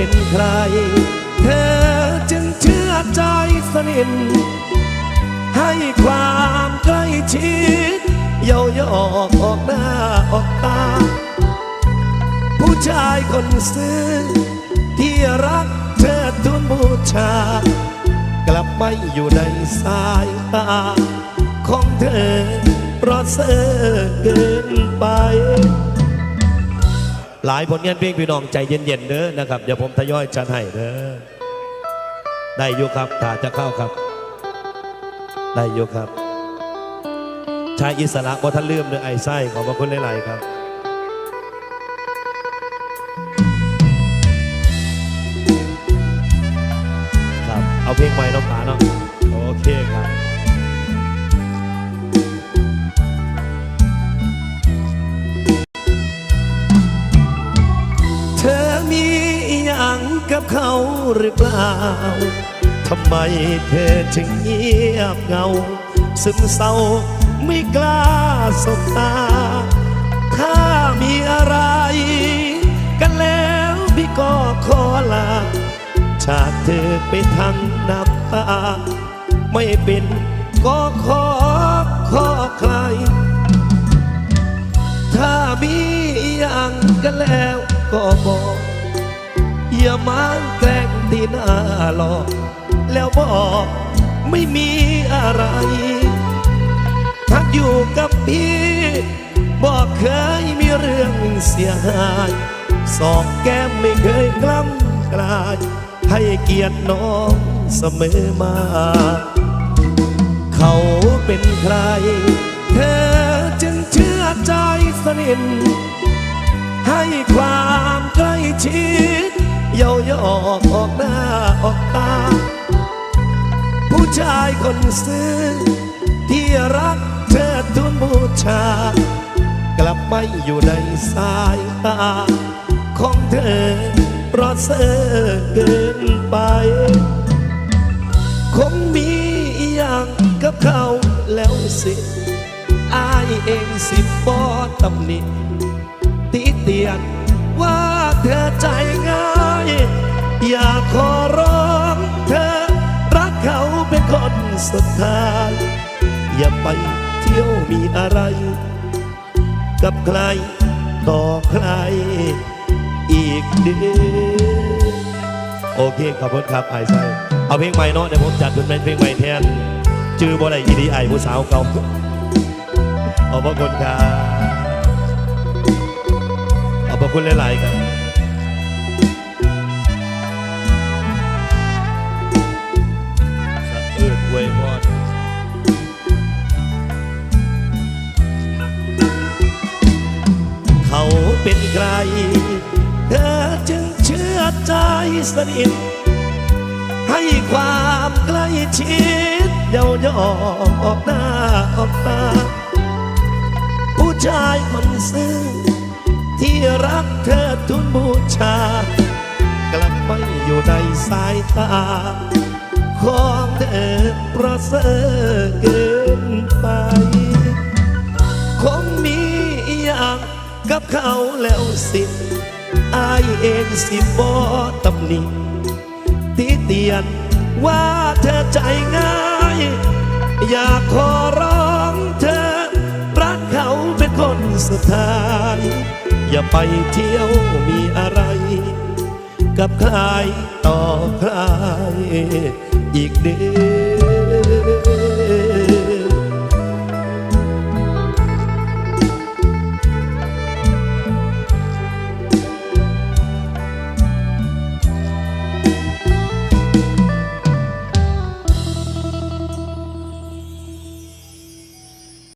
เป็นใคร เธอจึงเชื่อใจสนิทให้ความใกล้ชิดเย้ายอกออกหน้าออกตา ผู้ชายคนซื่อที่รักเธอทุนบูชา กลับไม่อยู่ในสายตา ของเธอเพราะเซ่อเกินไป หลายผลงานเพลงพี่น้องใจเย็นๆเด้อนะครับ เดี๋ยวผมทยอยจัดให้เด้อได้อยู่ครับถ้าจะเข้าครับ ได้อยู่ครับ ชายอิสระบ่ท่านลืมเนื้อไอ้ไส้ขอบพระคุณหลายๆครับครับ เอาเพลงใหม่น้องผาเนาะโอเคครับ กับเขาหรือเปล่า ทำไมเธอจึงเงียบเงา ซึมเศร้าไม่กล้าสบตา ถ้ามีอะไร กันแล้วพี่ก็ขอลา จากเธอไปทั้งน้ำตา ไม่เป็นก็ขอขอใคร ถ้ามีอย่างกันแล้วก็บอก อย่ามาแกล้งที่หน้าหลอก แล้วบอกไม่มีอะไรทักอยู่กับพี่ บอกเคยมีเรื่องเสียหายสองแก้มไม่เคยกล้ำกลาย ให้เกียรติน้องเสมอมา เขาเป็นใคร เธอจึงเชื่อใจสนิทให้ความใกล้ชิด เย้ายอกออกหน้าออกตา ผู้ชายคนซื่อที่รักเธอทุนบูชา กลับไม่อยู่ในสายตา ของเธอเพราะเซ่อเกินไป คงมีอย่างกับเขาแล้วสิอายเองสิบอตำหนิติเตียนว่าเธอใจง่าย อยากขอร้องเธอ รักเขาเป็นคนสุดท้าย อย่าไปเที่ยวมีอะไร กับใครต่อใคร อีกเดือนโอเคขอบคุณครับไอ้ไส้เอาเพลงใหม่เนาะเดี๋ยวผมจัดเป็นเพลงใหม่แทนจื้อบ่ได้อีดีไอ้ผู้สาวเก่าขอบพระคุณครับขอบพระคุณหลายๆครับ เป็นใคร เธอจึงเชื่อใจสนิทให้ความใกล้ชิดเย้ายอออกหน้าออกตาผู้ชายคนซื่อที่รักเธอทุนบูชา กลับไม่อยู่ในสายตา ของเธอประเสริฐเกินไป กับเขาแล้วสิอายเองสิบอตำหนิติเตียนว่าเธอใจง่าย อยากขอร้องเธอ รักเขาเป็นคนสุดท้าย อย่าไปเที่ยวมีอะไร กับใครต่อใครอีกเดือ